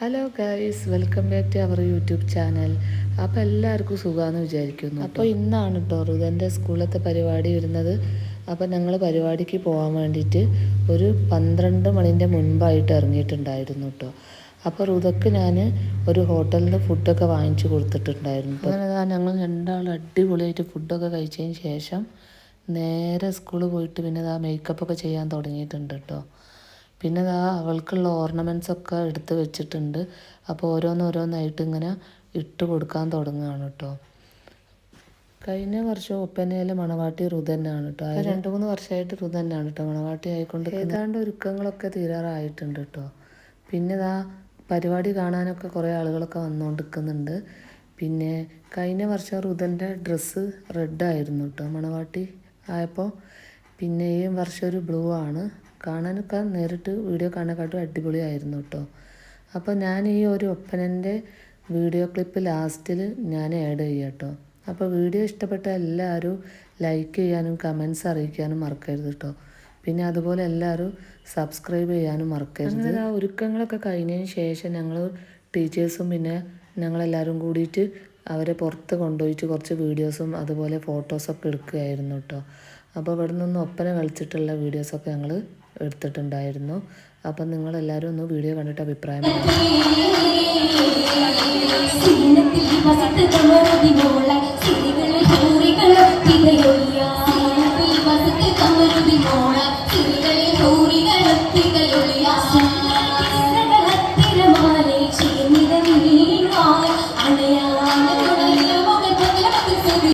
Hello guys welcome back to our YouTube channel അപ്പോൾ എല്ലാവർക്കും സുഖമാണെന്ന് വിചാരിക്കുന്നു അപ്പോൾ ഇന്നാണ് കേട്ടോ റുദന്റെ സ്കൂളിലത്തെ പരിപാടി വരുന്നത്. അപ്പോൾ ഞങ്ങൾ പരിപാടിക്ക് പോകാൻ വേണ്ടിയിട്ട് ഒരു പന്ത്രണ്ട് മണിന്റെ മുൻപായിട്ട് ഇറങ്ങിയിട്ടുണ്ടായിരുന്നു കേട്ടോ അപ്പോൾ റുദക്ക് ഞാൻ ഒരു ഹോട്ടലിൽ നിന്ന് ഫുഡൊക്കെ വാങ്ങിച്ചു കൊടുത്തിട്ടുണ്ടായിരുന്നു അങ്ങനെ ഞങ്ങൾ രണ്ടാളും അടിപൊളിയായിട്ട് ഫുഡൊക്കെ കഴിച്ചതിന് ശേഷം നേരെ സ്കൂളിൽ പോയിട്ട് പിന്നെ ഇതാ മേക്കപ്പൊക്കെ ചെയ്യാൻ തുടങ്ങിയിട്ടുണ്ട് കേട്ടോ പിന്നെ ദാ അവൾക്കുള്ള ഓർണമെന്റ്സ് ഒക്കെ എടുത്ത് വെച്ചിട്ടുണ്ട്. അപ്പോൾ ഓരോന്നോരോന്നായിട്ട് ഇങ്ങനെ ഇട്ട് കൊടുക്കാൻ തുടങ്ങുകയാണ് കേട്ടോ കഴിഞ്ഞ വർഷം ഒപ്പനയിലെ മണവാട്ടി റുതന്നാണ് കേട്ടോ അത് രണ്ട് മൂന്ന് വർഷമായിട്ട് റുതന്നാണ് കേട്ടോ മണവാട്ടി ആയിക്കൊണ്ട് ഏതാണ്ട് ഒരുക്കങ്ങളൊക്കെ തീരാറായിട്ടുണ്ട് കേട്ടോ പിന്നെ ദാ പരിപാടി കാണാനൊക്കെ കുറേ ആളുകളൊക്കെ വന്നുകൊണ്ടിരിക്കുന്നുണ്ട് പിന്നെ കഴിഞ്ഞ വർഷം റുതന്റെ ഡ്രസ്സ് റെഡായിരുന്നു കേട്ടോ മണവാട്ടി ആയപ്പോൾ പിന്നെയും ഈ വർഷം ഒരു ബ്ലൂ ആണ് കാണാനൊക്കെ നേരിട്ട് വീഡിയോ കാണാനെക്കാട്ടും അടിപൊളിയായിരുന്നു കേട്ടോ. അപ്പോൾ ഞാൻ ഈ ഒരു ഒപ്പനന്റെ വീഡിയോ ക്ലിപ്പ് ലാസ്റ്റിൽ ഞാൻ ആഡ് ചെയ്യാം കേട്ടോ അപ്പോൾ വീഡിയോ ഇഷ്ടപ്പെട്ട എല്ലാവരും ലൈക്ക് ചെയ്യാനും കമൻസ് അറിയിക്കാനും മറക്കരുത് കേട്ടോ പിന്നെ അതുപോലെ എല്ലാവരും സബ്സ്ക്രൈബ് ചെയ്യാനും മറക്കരുത്. അങ്ങനെ ആ ഒരുക്കങ്ങളൊക്കെ കഴിഞ്ഞതിന് ശേഷം ഞങ്ങൾ ടീച്ചേഴ്സും പിന്നെ ഞങ്ങളെല്ലാവരും കൂടിയിട്ട് അവരെ പുറത്ത് കൊണ്ടുപോയിട്ട് കുറച്ച് വീഡിയോസും അതുപോലെ ഫോട്ടോസൊക്കെ എടുക്കുകയായിരുന്നു കേട്ടോ അപ്പോൾ ഇവിടെ നിന്ന് ഒപ്പന കളിച്ചിട്ടുള്ള വീഡിയോസൊക്കെ ഞങ്ങൾ എടുത്തിട്ടുണ്ടായിരുന്നു. അപ്പം നിങ്ങളെല്ലാവരും ഒന്ന് വീഡിയോ കണ്ടിട്ട് അഭിപ്രായം